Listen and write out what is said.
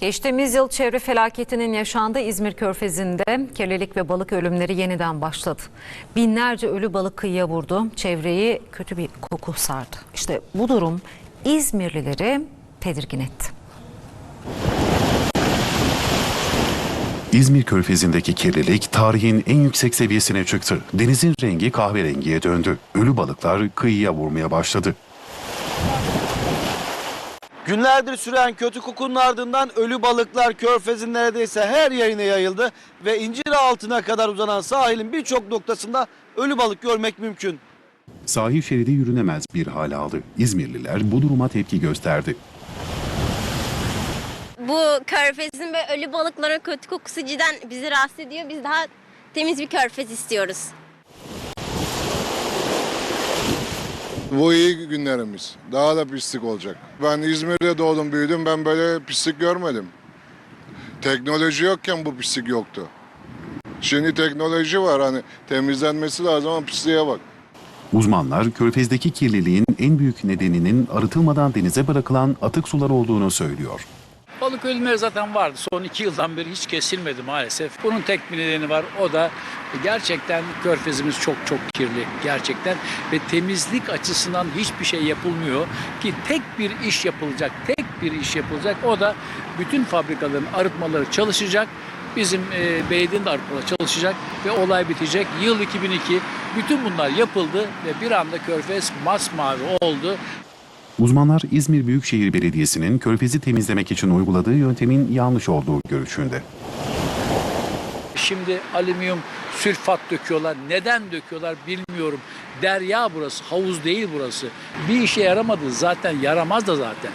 Geçtiğimiz yıl çevre felaketinin yaşandığı İzmir Körfezi'nde kirlilik ve balık ölümleri yeniden başladı. Binlerce ölü balık kıyıya vurdu. Çevreyi kötü bir koku sardı. İşte bu durum İzmirlileri tedirgin etti. İzmir Körfezi'ndeki kirlilik tarihin en yüksek seviyesine çıktı. Denizin rengi kahverengiye döndü. Ölü balıklar kıyıya vurmaya başladı. Günlerdir süren kötü kokunun ardından ölü balıklar körfezin neredeyse her yerine yayıldı ve incir altına kadar uzanan sahilin birçok noktasında ölü balık görmek mümkün. Sahil şeridi yürünemez bir hal aldı. İzmirliler bu duruma tepki gösterdi. Bu körfezin ve ölü balıkların kötü kokusu cidden bizi rahatsız ediyor. Biz daha temiz bir körfez istiyoruz. Bu iyi günlerimiz. Daha da pislik olacak. Ben İzmir'de doğdum büyüdüm. Ben böyle pislik görmedim. Teknoloji yokken bu pislik yoktu. Şimdi teknoloji var hani temizlenmesi lazım ama pisliğe bak. Uzmanlar körfezdeki kirliliğin en büyük nedeninin arıtılmadan denize bırakılan atık sular olduğunu söylüyor. Balık ölümleri zaten vardı. Son iki yıldan beri hiç kesilmedi maalesef. Bunun tek bir nedeni var. O da gerçekten körfezimiz çok çok kirli. Gerçekten. Ve temizlik açısından hiçbir şey yapılmıyor. Ki tek bir iş yapılacak. Tek bir iş yapılacak. O da bütün fabrikaların arıtmaları çalışacak. Bizim e, belediyenin de arıtmaları çalışacak ve olay bitecek. Yıl 2002 bütün bunlar yapıldı ve bir anda körfez masmavi oldu. Uzmanlar İzmir Büyükşehir Belediyesi'nin körfezi temizlemek için uyguladığı yöntemin yanlış olduğu görüşünde. Şimdi alüminyum sülfat döküyorlar. Neden döküyorlar bilmiyorum. Derya burası, havuz değil burası. Bir işe yaramadı zaten, yaramaz da zaten.